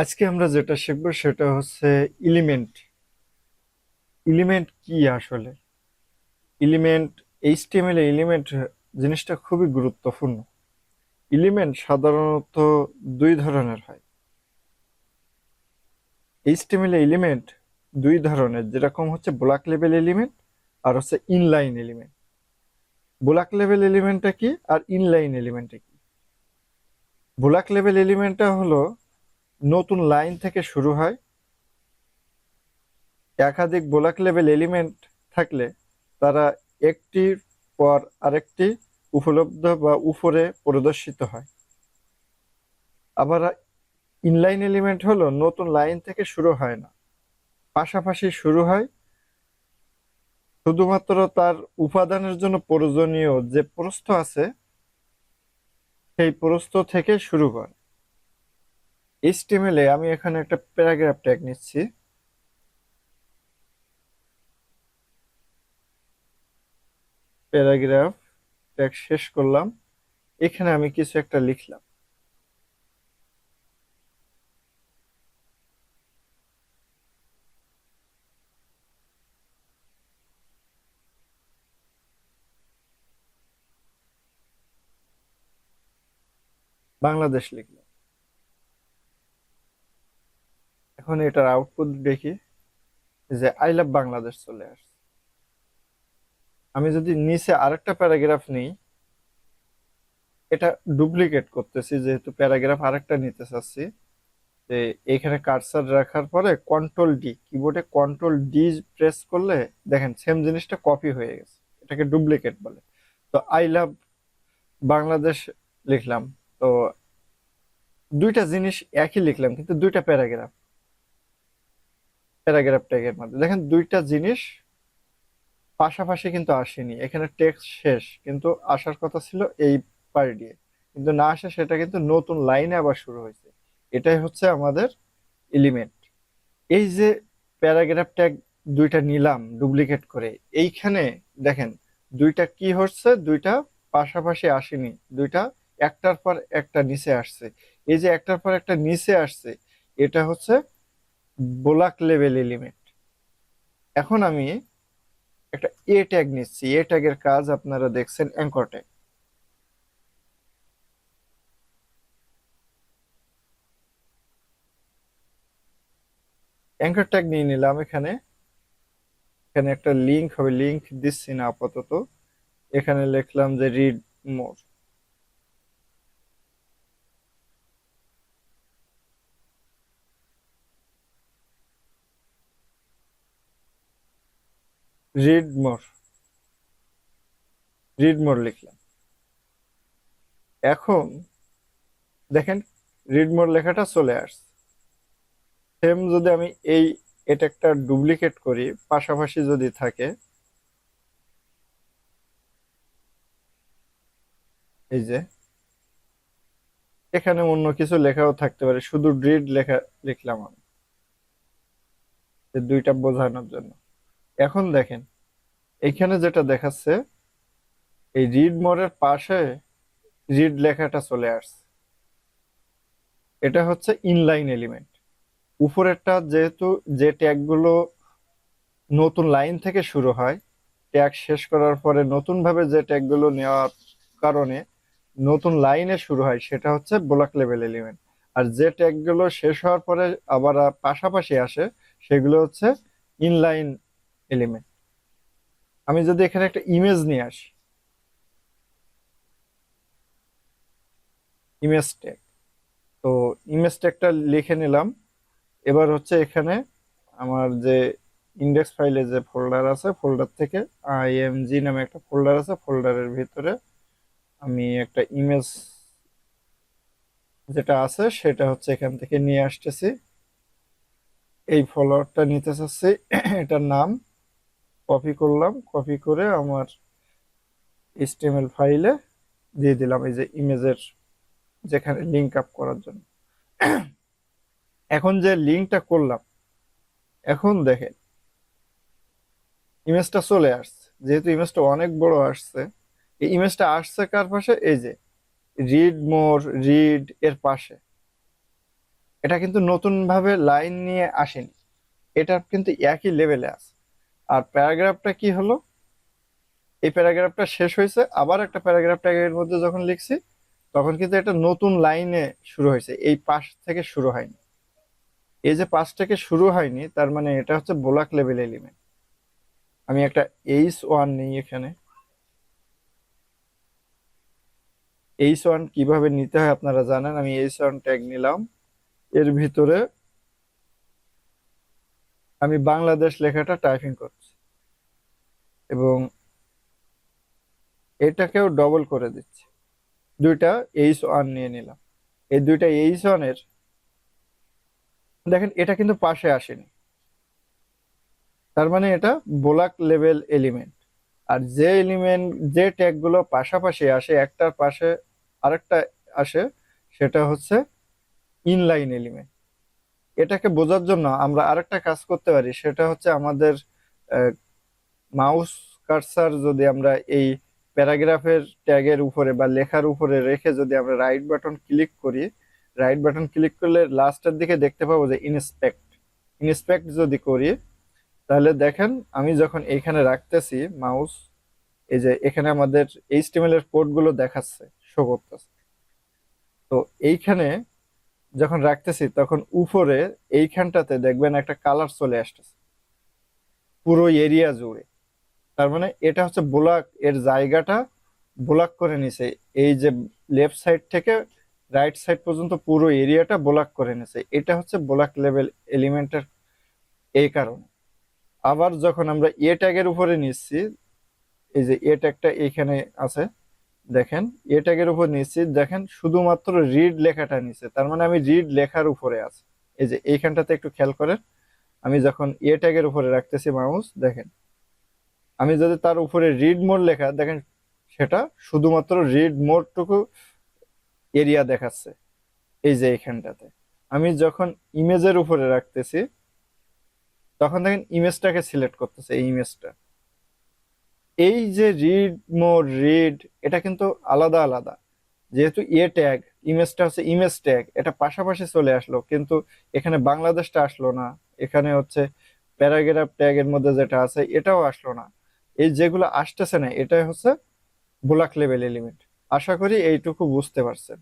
আজকে আমরা যেটা শিখব সেটা হচ্ছে এলিমেন্ট এলিমেন্ট কি আসলে? এলিমেন্ট এইচটিএমএল এলিমেন্ট জিনিসটা খুবই গুরুত্বপূর্ণ। এলিমেন্ট সাধারণত দুই ধরনের হয়। এইচটিএমএল এলিমেন্ট দুই ধরনের, যেরকম হচ্ছে ব্লক লেভেল এলিমেন্ট আর হচ্ছে ইনলাইন এলিমেন্ট ব্লক লেভেল এলিমেন্টটা কি আর ইনলাইন এলিমেন্টটা কি? ব্লক লেভেল এলিমেন্টটা হলো নতুন লাইন থেকে শুরু হয়। একাধিক ব্লক লেভেল এলিমেন্ট থাকলে তারা একটির পর আরেকটি উপলব্ধ বা উপরে প্রদর্শিত হয়। আবার ইনলাইন এলিমেন্ট হলো নতুন লাইন থেকে শুরু হয় না। পাশাপাশি শুরু হয় শুধুমাত্র তার উপাদানের জন্য প্রয়োজনীয় যে প্রস্থ আছে, সেই প্রস্থ থেকে শুরু করে এইচটিএমএল আমি এখানে একটা প্যারাগ্রাফ ট্যাগ নিচ্ছি। প্যারাগ্রাফ ট্যাগ শেষ করলাম। এখানে আমি কিছু একটা লিখলাম। বাংলাদেশ লিখলাম। এখন এটার আউটপুট দেখি যে আই লাভ বাংলাদেশ চলে আসছে। আমি যদি নিচে আরেকটা প্যারাগ্রাফ নিই, এটা ডুপ্লিকেট করতেছি, যেহেতু প্যারাগ্রাফ আরেকটা নিতে চাচ্ছি, যে এখানে কার্সার রাখার পরে কন্ট্রোল ডি কিবোর্ডে কন্ট্রোল ডি প্রেস করলে দেখেন সেম জিনিসটা কপি হয়ে গেছে, এটাকে ডুপ্লিকেট বলে। তো আই লাভ বাংলাদেশ লিখলাম, তো দুইটা জিনিস একই লিখলাম, কিন্তু দুইটা প্যারাগ্রাফ প্যারাগ্রাফ ট্যাগের মধ্যে। দেখেন, দুইটা জিনিস পাশাপাশি কিন্তু আসেনি। এখানে টেক্সট শেষ, কিন্তু আসার কথা ছিল এই পার দিয়ে। কিন্তু না আসে, সেটা কিন্তু নতুন লাইনে আবার শুরু হয়েছে। এটাই হচ্ছে আমাদের এলিমেন্ট এই যে প্যারাগ্রাফ ট্যাগ দুইটা নিলাম, ডুপ্লিকেট করে, এইখানে দেখেন, দুইটা কি হচ্ছে? দুইটা পাশাপাশি আসেনি। দুইটা একটার পর একটা নিচে আসছে। এই যে একটার পর একটা নিচে আসছে, এটা হচ্ছে ব্লক লেভেল এলিমেন্ট এখন আমি একটা এ ট্যাগ নিচ্ছি। এ ট্যাগের কাজ আপনারা দেখছেন অ্যাঙ্কর ট্যাগ অ্যাঙ্কর ট্যাগ নিয়ে নিলাম এখানে। এখানে একটা লিঙ্ক হবে। লিঙ্ক দিচ্ছি না আপাতত। এখানে লিখলাম যে read more read more read more লিখলাম। এখন দেখেন রিড মোর লেখাটা চলে আসছে। সেম যদি আমি এই, এটা একটা ডুপ্লিকেট করি, পাশাপাশি যদি থাকে, এই যে, এখানে অন্য কিছু লেখাও থাকতে পারে, শুধু রিড লেখা, লিখলাম আমি। দুইটা বোঝানোর জন্য। এখন দেখেন, এখানে যেটা দেখাচ্ছে, এই রিড মোডের পাশে রিড লেখাটা চলে আসছে। এটা হচ্ছে ইনলাইন এলিমেন্ট উপরেরটা যেহেতু, যে ট্যাগগুলো নতুন লাইন থেকে শুরু হয়, ট্যাগ শেষ করার পরে নতুনভাবে যে ট্যাগগুলো নেওয়ার কারণে নতুন লাইনে শুরু হয়, সেটা হচ্ছে ব্লক লেভেল এলিমেন্ট আর যে ট্যাগগুলো শেষ হওয়ার পরে আবার পাশাপাশি আসে, সেগুলো হচ্ছে ইনলাইন এলিমেন্ট আমি যদি এখানে একটা ইমেজ নিয়ে আসি ইমেজ ট্যাগ তো ইমেজ ট্যাগটা লিখে নিলাম। এবার হচ্ছে এখানে আমার যে ইন্ডেক্স ফাইলে যে ফোল্ডার আছে ফোল্ডার থেকে আইএমজি নামে একটা ফোল্ডার আছে ফোল্ডারের ভিতরে আমি একটা ইমেজ যেটা আছে, সেটা হচ্ছে এখান থেকে নিয়ে আসতেছি। এই ফলোয়ারটা নিতে চাচ্ছি, এটার নাম কপি করলাম কপি করে আমার এইচটিএমএল ফাইলে দিয়ে দিলাম এই যে ইমেজের যেখানে লিঙ্ক আপ করার জন্য। এখন যে লিঙ্কটা করলাম, এখন দেখেন ইমেজটা চলে আসছে। যেহেতু ইমেজটা অনেক বড় আসছে, এই ইমেজটা আসছে কার পাশে? এই যে রিড মোর রিড এর পাশে। এটা কিন্তু নতুন ভাবে লাইন নিয়ে আসেনি। এটা কিন্তু একই লেভেলে আছে। আর প্যারাগ্রাফটা কি হলো? এই প্যারাগ্রাফটা শেষ হয়েছে, আবার একটা প্যারাগ্রাফ ট্যাগের মধ্যে যখন লিখছি, তখন কিন্তু একটা নতুন লাইনে শুরু হয়েছে, এই পাশ থেকে শুরু হয়নি। এই যে পাশ থেকে শুরু হয়নি, তার মানে এটা হচ্ছে ব্লক লেভেল এলিমেন্ট আমি একটা এইচ ওয়ান নিই এখানে। এইচ ওয়ান কীভাবে নিতে হয় আপনারা জানেন? আমি এইচ ওয়ান ট্যাগ নিলাম। এর ভিতরে আমি বাংলাদেশ লেখাটা টাইপিং করছি। এবং এটাকেও ডবল করে দিচ্ছি। দুইটা এইচ ওয়ান নিয়ে নিলাম। এই দুইটা এইচ ওয়ানের দেখেন, এটা কিন্তু পাশে আসেনি। তার মানে এটা ব্লক লেভেল এলিমেন্ট আর যে এলিমেন্ট যে ট্যাগগুলো পাশাপাশি আসে, একটার পাশে আরেকটা আসে, সেটা হচ্ছে ইনলাইন এলিমেন্ট এটাকে বোঝার জন্য আমরা আরেকটা কাজ করতে পারি, সেটা হচ্ছে আমাদের মাউস কার্সার যদি আমরা এই প্যারাগ্রাফের ট্যাগের উপরে বা লেখার উপরে রেখে যদি আমরা রাইট বাটন ক্লিক করি রাইট বাটন ক্লিক করলে লাস্টের দিকে দেখতে পাবো যে ইনস্পেক্ট ইনস্পেক্ট যদি করি, তাহলে দেখেন আমি যখন এইখানে রাখতেছি মাউস এই যে এখানে আমাদের এইচটিএমএল এর কোডগুলো দেখাচ্ছে শো করতেছে। তো এইখানে যখন রাখতেছি, তখন উপরে এইখানটাতে দেখবেন একটা কালার চলে আসতেছে। পুরো এরিয়া জুড়ে। তার মানে এটা হচ্ছে ব্লক এর জায়গাটা ব্লক করে নিছে। এই যে লেফট সাইড থেকে রাইট সাইড পর্যন্ত পুরো এরিয়াটা ব্লক করে নিছে। এটা হচ্ছে ব্লক লেভেল এলিমেন্টের এই কারণে। আবার যখন আমরা এ ট্যাগের উপরে নিচ্ছি, এই যে এ ট্যাগটা এইখানে আছে দেখেন, এ ট্যাগের উপর নিচ্ছি। দেখেন, শুধুমাত্র রিড লেখাটা নিচ্ছে তার মানে আমি রিড লেখার উপরে আছে। এই যে এইখানটাতে একটু খেয়াল করেন। আমি যখন এ ট্যাগের উপরে রাখতেছি মাউস দেখেন। আমি যদি তার উপরে রিড মোড লেখা, দেখেন, সেটা শুধুমাত্র রিড মোডটুকু এরিয়া দেখাচ্ছে। এই যে এইখানটাতে। আমি যখন ইমেজের উপরে রাখতেছি, তখন দেখেন ইমেজটাকে সিলেক্ট করতেছে, এই ইমেজটা এই যে রিড মোর রিড এটা কিন্তু আলাদা আলাদা। যেহেতু এ ট্যাগ ইমেজটা হচ্ছে ইমেজ ট্যাগ এটা পাশাপাশি চলে আসলো। কিন্তু এখানে বাংলাদেশটা আসলো না। এখানে হচ্ছে প্যারাগ্রাফ ট্যাগের মধ্যে যেটা আছে, এটাও আসলো না। এই যেগুলো আসতেছে না, এটাই হচ্ছে ব্লক লেভেল এলিমেন্ট আশা করি এইটুকু বুঝতে পারছেন।